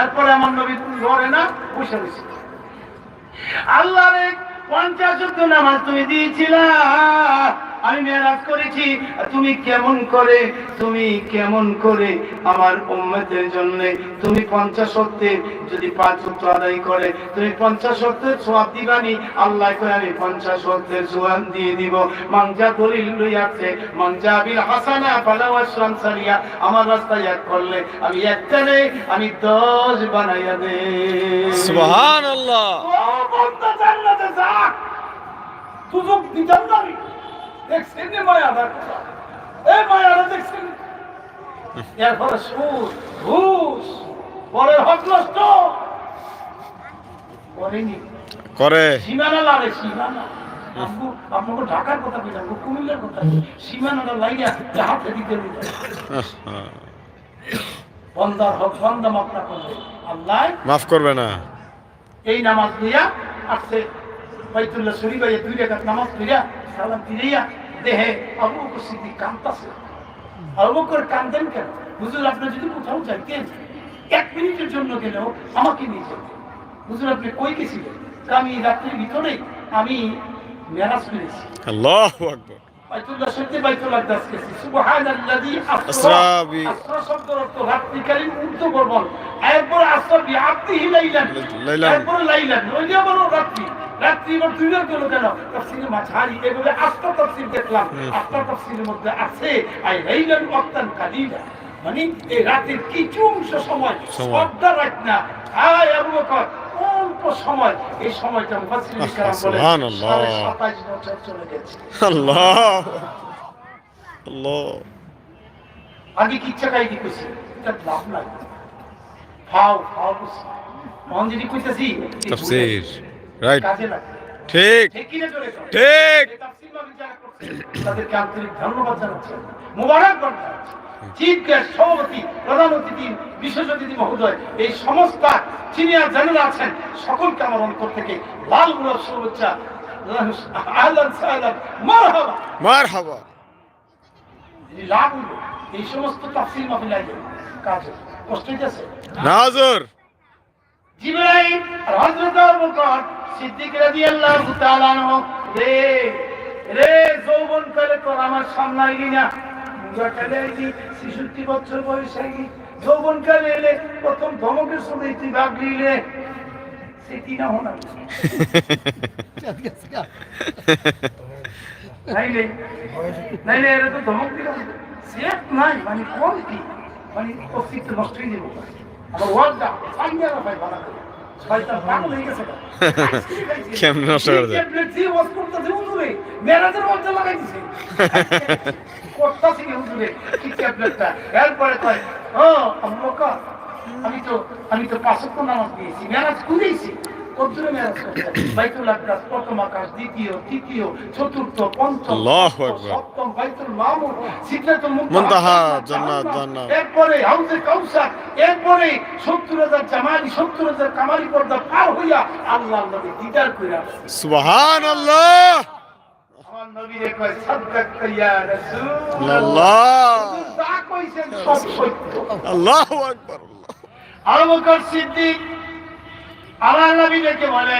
এরপরে আমার নবী ধরে না বসে রয়েছে। আল্লাহরে পঞ্চাশ নামাজ তুমি দিয়েছিলা। আমি মেরাজ করেছি। তুমি কেমন করে তুমি কেমন করে আমার উম্মতের জন্য তুমি পঞ্চাশ ওয়াক্তের যদি পাঁচ ওয়াক্ত আদায় করে তুমি পঞ্চাশ ওয়াক্তের সোয়াব দিবানি। আল্লাহ করে আমি পঞ্চাশ ওয়াক্তের সোয়াব দিয়ে দিব। মাংজা দলিল লইয়াছে মাংজা বিল হাসানা ফালাওয়া সারিয়া আমার রাস্তায় এক করলে আমি একটা নেই আমি দশ বানাইয়া দে সুবহানাল্লাহ। ও বন্ধা জান্নাতে যা। সুযোগ দিতাম না আমি। দেখছেন এই মায়াটা? দেখছেন এরপরে সুদ ঘুষ পরের হক নষ্ট। করেনি। করে। সীমানা লাগে সীমানা। আপু আপনাকে ঢাকার কথা কুমিল্লার কথা। সীমানাটা লাগিয়া হাতে দিতে দিতে। বন্দার হক বন্দা মাপনা করবে আল্লাহ মাফ করবে না। এই নামাজ আসছে। বাইতুল্লাহ শরীফ দুই রেখাত নামাজ সালাম দেহে আবু বকর সিদ্দিক কাঁদতাছে। কান্দেন কেন? হুজুর আপনি যদি কোথাও যাইতেন এক মিনিটের জন্য গেলেও আমাকে নিয়ে যেতেন। হুজুর আপনি কই গেছিলেন? আমি রাত্রির ভিতরে আমি মেরাজ পেরেছি আল্লাহু আকবার। বাইতুল্লাহ শরীফে বাইতুল্লাহ দাস গেছি। সুবহানাল্লাযী আসরা আসরা শব্দের অর্থ রাত্রিকালীন উর্দু বর্বল এরপর আসরা বিআব্দিহি লাইলান। লাইলান। এরপর লাইলান। নইলে বলো রাত্রি। রাত্রি এবার দুই রাত গেল কেন? তাফসিরে মাঝারি এভাবে আস্তা তাফসির দেখলাম। আস্তা তাফসিরের মধ্যে আছে আই লাইলান ওয়াক্তান কালিলা। মানে এই রাতের কিছু অংশ সময়। সবটা রাত না। আয় আবু বকর অল্প সময়। এই সময়টা মুফাসসিরিন কেরাম বলে সুবহানাল্লাহ। সাড়ে সাতাশ বছর চলে গেছে। আল্লাহ। আল্লাহ। আগে কি ইচ্ছা কাই কইছি? এটা লাভ নাই। ফাও ফাও কইছি। মন যদি কইতাছি তাফসীর। রাইট ঠিক। ঠিক কিনা জোরে কর। ঠিক। যে তাফসীর মাহফিল যারা করছে, তাদেরকে আন্তরিক ধন্যবাদ জানাচ্ছি। মোবারকবাদ চিফ গেস্ট সভাপতি প্রধান অতিথি বিশেষ অতিথি মহোদয় এই সমস্ত সিনিয়র জেনারেল আছেন সকলকে আমার অন্তর থেকে লাল গোলাপ শুভেচ্ছা। আহলান সাহলান মারহাবা। মারহাবা। এই লাভ এই সমস্ত তাফসিল মাহফিল কাজ। কষ্ট হইতেছে? নাজর। জিবরাইল হযরত আবু বকর সিদ্দিক রাদিয়াল্লাহু তাআলা আনহু, রে রে যৌবন কালে তোর আমার সামনে আইলি না। বুড়া কালে আইলি 66 বছর বয়স আইলি। যৌবন কালে এলে প্রথম ধমকের সময় তুই ভাবলি রে সেটি না মানে কোন কি? মানে অস্তিত্ব নষ্ট হয়ে যাব। হয়ে নষ্ট করে দেয়? মেরাজের মধ্যে লাগাই দিছে। করতেছি হুজুরে কি ট্যাবলেটটা। এরপরে কয় ও আমি তো আমি তো পাঁচশো নামাজ দিয়েছি মেরাজ করেছি কদ্দুরে মেরাজ করতে বাইতুল আকরাস প্রথম আকাশ দ্বিতীয় তৃতীয় চতুর্থ পঞ্চম আল্লাহু ষষ্ঠ, আকবার। সপ্তম বাইতুল মামুর সিদরাতুল মুনতাহা, জান্নাত, জান্নাত, জান্নাত। এরপরে হাউজে কাউসার এরপরে সত্তর হাজার জামালি সত্তর হাজার কামালি পর্দা পার হইয়া আল্লাহ নবী দিদার করে আসছে। সুবহানাল্লাহ। আমার নবীরে কয় সাদকাত ইয়া রাসূল আল্লাহ। যা কইছেন সব সত্য। আল্লাহু আকবার। আবু বকর সিদ্দিক আল্লাহ নবী ডেকে বলে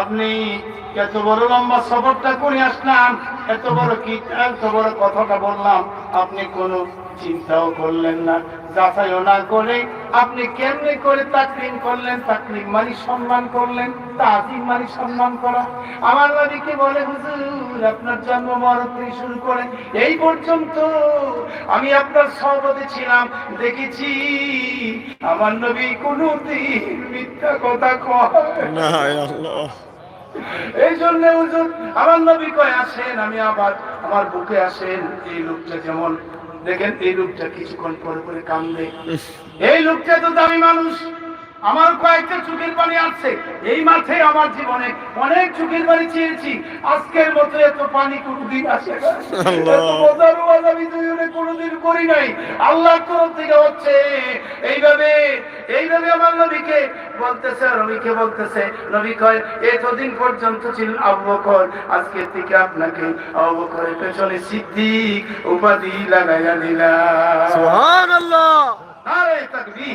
আপনি এত বড় লম্বা সফরটা করে আসলাম, এত বড় কি এত বড় কথাটা বললাম, আপনি কোনো চিন্তাও করলেন না, যাচাইও না করে আপনি কেমনে করে তাকরিম করলেন তাকরিম মানে সম্মান করলেন তাজিম মানে সম্মান করা। আমার নবীকে বলে হুজুর আপনার জন্ম মরণ থেকে শুরু করে এই পর্যন্ত আমি আপনার সহবতে ছিলাম দেখেছি। আমার নবী কোনদিন মিথ্যা কথা কয় না। আল্লাহ এই জন্য হুজুর আমার নবী কয় আসেন আমি আবার আমার বুকে আসেন এই লোকটা যেমন দেখেন এই লোকটা কিছুক্ষণ পরে পরে কান্দে এই লোকটা তো দামি মানুষ। আমার কয়েকটা চোখের পানি আছে। এই মাঠে আমার জীবনে অনেক চোখের পানি চেয়েছি। আজকের মতো এত পানি কোনোদিন আসে কোনোদিন করি নাই। আল্লাহ তরফ থেকে হচ্ছে এইভাবে এইভাবে আমার নবীকে বলতেছে নবীকে বলতেছে? নবী কয় এতদিন পর্যন্ত ছিল আবু বকর আজকে থেকে আপনাকে আবু বকরের পেছনে সিদ্দিক উপাধি লাগাইয়া দিলাম। সুবহানাল্লাহ। তাকবীর।